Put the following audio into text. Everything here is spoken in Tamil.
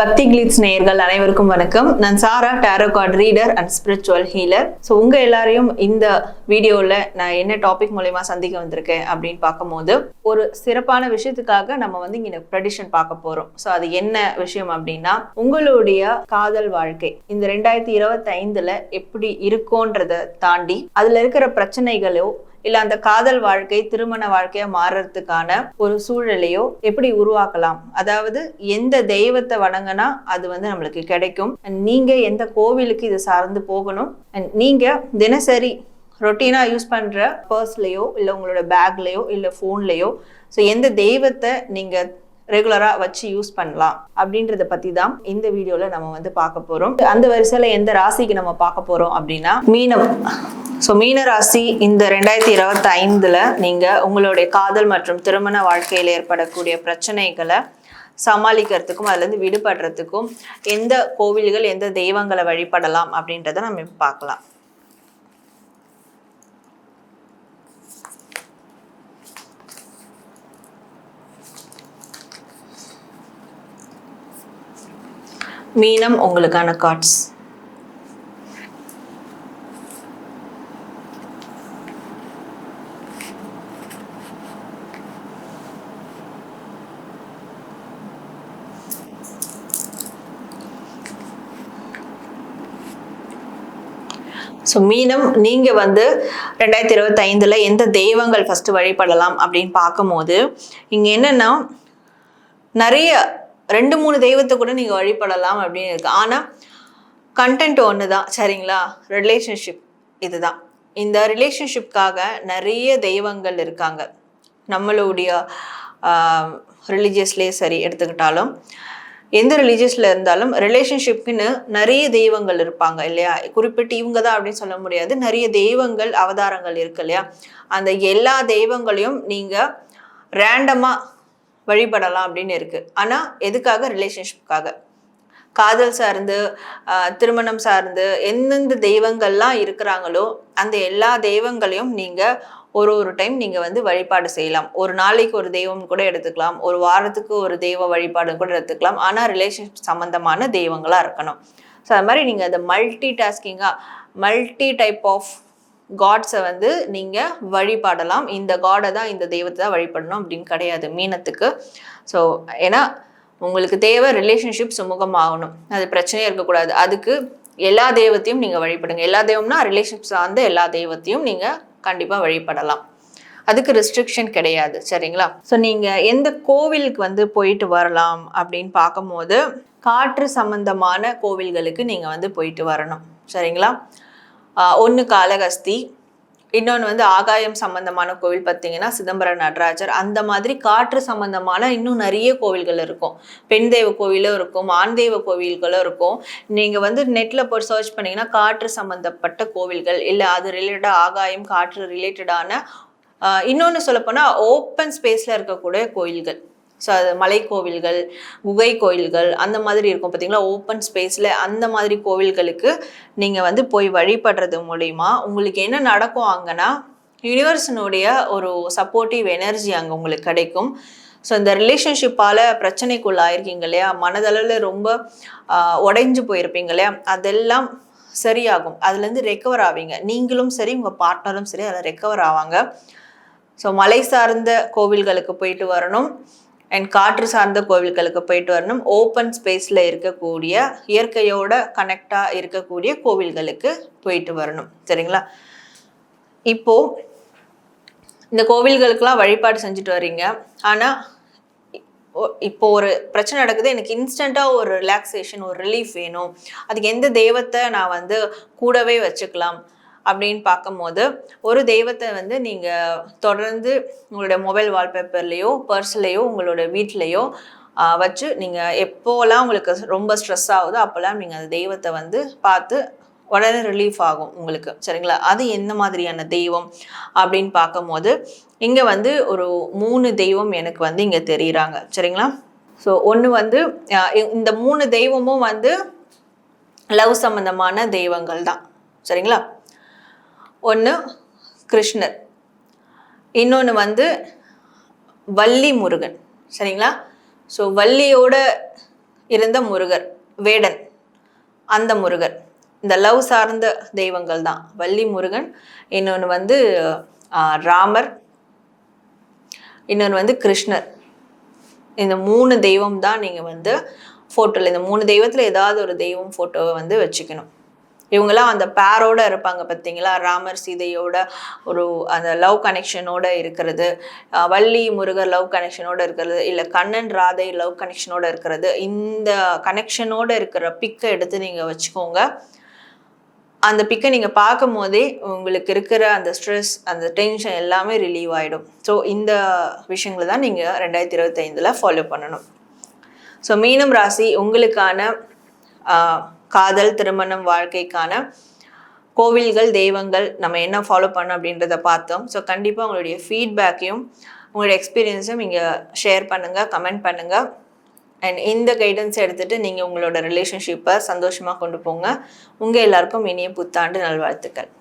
பக்தி கிளிட்ஸ் நேயர்கள் அனைவருக்கும் வணக்கம். நான் Sarah tarot card reader and spiritual healer so உங்க எல்லாரையும் இந்த வீடியோவில் நான் என்ன டாபிக் மூலயமா சந்திக்க வந்திருக்கேன் அப்படின்னு பார்க்கும்போது ஒரு சிறப்பான விஷயத்துக்காக நம்ம வந்து இங்க ப்ரெடிஷன் பார்க்க போறோம். ஸோ அது என்ன விஷயம் அப்படின்னா உங்களுடைய காதல் வாழ்க்கை இந்த ரெண்டாயிரத்தி இருபத்தி ஐந்துல எப்படி இருக்கோன்றத தாண்டி அதுல இருக்கிற பிரச்சனைகளோ இல்ல அந்த காதல் வாழ்க்கை திருமண வாழ்க்கையா மாறுறதுக்கான ஒரு சூழலையோ எப்படி உருவாக்கலாம்? அதாவது எந்த தெய்வத்தை வணங்கினா அது வந்து நம்மளுக்கு கிடைக்கும். நீங்க எந்த கோவிலுக்கு இது சார்ந்து போகணும்? நீங்க தினசரி ரொட்டீனா யூஸ் பண்ற பர்ஸ்லயோ இல்ல உங்களோட பேக்லயோ இல்ல போன்லயோ ஸோ எந்த தெய்வத்தை நீங்க ரெகுலரா வச்சு யூஸ் பண்ணலாம் அப்படின்றத பத்தி தான் இந்த வீடியோல நம்ம வந்து பார்க்க போறோம். அந்த வரிசையில எந்த ராசிக்கு நம்ம பார்க்க போறோம் அப்படின்னா மீனம். ஸோ மீன ராசி இந்த ரெண்டாயிரத்தி இருபத்தி ஐந்துல நீங்க உங்களுடைய காதல் மற்றும் திருமண வாழ்க்கையில் ஏற்படக்கூடிய பிரச்சனைகளை சமாளிக்கிறதுக்கும் அதுலேருந்து விடுபடுறதுக்கும் எந்த கோவில்கள் எந்த தெய்வங்களை வழிபடலாம் அப்படின்றத நம்ம இப்போ பார்க்கலாம். மீனம் உங்களுக்கான கார்ட்ஸ் ஸோ மீனம் நீங்கள் வந்து ரெண்டாயிரத்தி இருபத்தைந்தில் எந்த தெய்வங்கள் ஃபஸ்ட்டு வழிபடலாம் அப்படின்னு பார்க்கும்போது இங்கே என்னென்னா நிறைய ரெண்டு மூணு தெய்வத்தை கூட நீங்கள் வழிபடலாம் அப்படின்னு இருக்குது ஆனால் கண்டென்ட் ஒன்று தான் சரிங்களா? ரிலேஷன்ஷிப் இதுதான். இந்த ரிலேஷன்ஷிப்காக நிறைய தெய்வங்கள் இருக்காங்க. நம்மளுடைய ரிலீஜியஸ்லேயே சரி எடுத்துக்கிட்டாலும். எந்த ரிலீஜியஸில் இருந்தாலும் ரிலேஷன்ஷிப்புன்னு நிறைய தெய்வங்கள் இருப்பாங்க இல்லையா? குறிப்பிட்டு இவங்க தான் அப்படின்னு சொல்ல முடியாது. நிறைய தெய்வங்கள் அவதாரங்கள் இருக்கு இல்லையா? அந்த எல்லா தெய்வங்களையும் நீங்கள் ரேண்டமாக வழிபடலாம் அப்படின்னு இருக்கு. ஆனால் எதுக்காக ரிலேஷன்ஷிப்காக காதல் சார்ந்து திருமணம் சார்ந்து எந்தெந்த தெய்வங்கள்லாம் இருக்கிறாங்களோ அந்த எல்லா தெய்வங்களையும் நீங்கள் ஒரு ஒரு டைம் நீங்கள் வந்து வழிபாடு செய்யலாம். ஒரு நாளைக்கு ஒரு தெய்வம் கூட எடுத்துக்கலாம். ஒரு வாரத்துக்கு ஒரு தெய்வ வழிபாடு கூட எடுத்துக்கலாம். ஆனால் ரிலேஷன்ஷிப் சம்மந்தமான தெய்வங்களாக இருக்கணும். ஸோ அது மாதிரி நீங்கள் அந்த மல்டி டாஸ்கிங்காக மல்டி டைப் ஆஃப் காட்ஸை வந்து நீங்கள் வழிபாடலாம். இந்த காடை தான் இந்த தெய்வத்தை தான் வழிபடணும் அப்படின்னு கிடையாது மீனத்துக்கு. ஸோ ஏன்னா உங்களுக்கு தேவை ரிலேஷன்ஷிப் சுமூகமாகணும். அது பிரச்சனையே இருக்கக்கூடாது. அதுக்கு எல்லா தெய்வத்தையும் நீங்கள் வழிபடுங்க. எல்லா தெய்வம்னா ரிலேஷன்ஷிப் சார்ந்த எல்லா தெய்வத்தையும் நீங்கள் கண்டிப்பாக வழிபடலாம். அதுக்கு ரெஸ்ட்ரிக்ஷன் கிடையாது சரிங்களா? ஸோ நீங்கள் எந்த கோவிலுக்கு வந்து போயிட்டு வரலாம் அப்படின்னு பார்க்கும்போது காற்று சம்பந்தமான கோவில்களுக்கு நீங்கள் வந்து போயிட்டு வரணும் சரிங்களா? ஒன்று காளகஸ்தி இன்னொன்று வந்து ஆகாயம் சம்பந்தமான கோவில் பார்த்தீங்கன்னா சிதம்பரம் நடராஜர் அந்த மாதிரி காற்று சம்பந்தமான இன்னும் நிறைய கோவில்கள் இருக்கும். பெண் தெய்வ கோவிலும் இருக்கும் ஆண் தெய்வ கோவில்களும் இருக்கும். நீங்கள் வந்து நெட்டில் போய் சர்ச் பண்ணீங்கன்னா காற்று சம்பந்தப்பட்ட கோவில்கள் இல்லை அது ரிலேட்டடாக ஆகாயம் காற்று ரிலேட்டடான இன்னொன்று சொல்லப்போனால் ஓப்பன் ஸ்பேஸில் இருக்கக்கூடிய கோயில்கள். ஸோ அது மலை கோவில்கள் குகை கோயில்கள் அந்த மாதிரி இருக்கும் பார்த்தீங்களா ஓப்பன் ஸ்பேஸில் அந்த மாதிரி கோவில்களுக்கு நீங்கள் வந்து போய் வழிபடுறது மூலிமா உங்களுக்கு என்ன நடக்கும் அங்கன்னா யூனிவர்ஸினுடைய ஒரு சப்போர்ட்டிவ் எனர்ஜி அங்கே உங்களுக்கு கிடைக்கும். ஸோ இந்த ரிலேஷன்ஷிப்பால் பிரச்சனைக்குள்ளாயிருக்கீங்க இல்லையா? மனதளவில் ரொம்ப உடைஞ்சு போயிருப்பீங்க இல்லையா? அதெல்லாம் சரியாகும். அதுலேருந்து ரெக்கவர் ஆவீங்க. நீங்களும் சரி உங்கள் பார்ட்னரும் சரி அதில் ரெக்கவர் ஆவாங்க. ஸோ மலை சார்ந்த கோவில்களுக்கு போயிட்டு வரணும். அண்ட் காற்று சார்ந்த கோவில்களுக்கு போயிட்டு வரணும். ஓப்பன் ஸ்பேஸில் இருக்கக்கூடிய இயற்கையோட கனெக்டாக இருக்கக்கூடிய கோவில்களுக்கு போயிட்டு வரணும். சரிங்களா? இப்போ இந்த கோவில்களுக்கெல்லாம் வழிபாடு செஞ்சுட்டு வர்றீங்க ஆனால் இப்போ ஒரு பிரச்சனை நடக்குது. எனக்கு இன்ஸ்டண்ட்டாக ஒரு ரிலாக்ஸேஷன் ஒரு ரிலீஃப் வேணும். அதுக்கு எந்த தெய்வத்தை நான் வந்து கூடவே வச்சுக்கலாம்? அப்படின்னு பார்க்கும்போது ஒரு தெய்வத்தை வந்து நீங்கள் தொடர்ந்து உங்களோட மொபைல் வால்பேப்பர்லேயோ பர்ஸ்லேயோ உங்களோட வீட்லேயோ வச்சு நீங்கள் எப்போலாம் உங்களுக்கு ரொம்ப ஸ்ட்ரெஸ் ஆகுதோ அப்போல்லாம் நீங்கள் அந்த தெய்வத்தை வந்து பார்த்து உடனே ரிலீஃப் ஆகும் உங்களுக்கு. சரிங்களா? அது என்ன மாதிரியான தெய்வம் அப்படின்னு பார்க்கும்போது இங்கே வந்து ஒரு மூணு தெய்வம் எனக்கு வந்து இங்கே தெரியுறாங்க. சரிங்களா? ஸோ ஒன்று வந்து இந்த மூணு தெய்வமும் வந்து லவ் சம்பந்தமான தெய்வங்கள் தான். சரிங்களா? ஒன்று கிருஷ்ணர். இன்னொன்று வந்து வள்ளி முருகன் சரிங்களா? ஸோ வள்ளியோட இருந்த முருகர் வேடன் அந்த முருகர். இந்த லவ் சார்ந்த தெய்வங்கள் தான். வள்ளி முருகன் இன்னொன்று வந்து ராமர் இன்னொன்று வந்து கிருஷ்ணர். இந்த மூணு தெய்வம் தான் நீங்கள் வந்து ஃபோட்டோவில் இந்த மூணு தெய்வத்தில் ஏதாவது ஒரு தெய்வம் ஃபோட்டோவை வந்து வச்சுக்கணும். இவங்கெல்லாம் அந்த பேரோட இருப்பாங்க பார்த்தீங்களா ராமர் சீதையோட ஒரு அந்த லவ் கனெக்ஷனோட இருக்கிறது. வள்ளி முருகர் லவ் கனெக்ஷனோட இருக்கிறது. இல்லை கண்ணன் ராதை லவ் கனெக்ஷனோட இருக்கிறது. இந்த கனெக்ஷனோட இருக்கிற பிக்கை எடுத்து நீங்கள் வச்சுக்கோங்க. அந்த பிக்கை நீங்கள் பார்க்கும் போதே உங்களுக்கு இருக்கிற அந்த ஸ்ட்ரெஸ் அந்த டென்ஷன் எல்லாமே ரிலீவ் ஆகிடும் ஸோ இந்த விஷயங்களை தான் நீங்கள் ரெண்டாயிரத்தி இருபத்தைந்தில் ஃபாலோ பண்ணணும். ஸோ மீனம் ராசி உங்களுக்கான காதல் திருமணம் வாழ்க்கைக்கான கோவில்கள் தெய்வங்கள் நம்ம என்ன ஃபாலோ பண்ணோம் அப்படின்றத பார்த்தோம். ஸோ கண்டிப்பாக உங்களுடைய ஃபீட்பேக்கையும் உங்களுடைய எக்ஸ்பீரியன்ஸும் இங்கே ஷேர் பண்ணுங்கள் கமெண்ட் பண்ணுங்கள் அண்ட் இந்த கைடன்ஸ் எடுத்துகிட்டு நீங்கள் உங்களோட ரிலேஷன்ஷிப்பை சந்தோஷமாக கொண்டு போங்க. உங்கள் எல்லாருக்கும் இனிய புத்தாண்டு நல்வாழ்த்துக்கள்.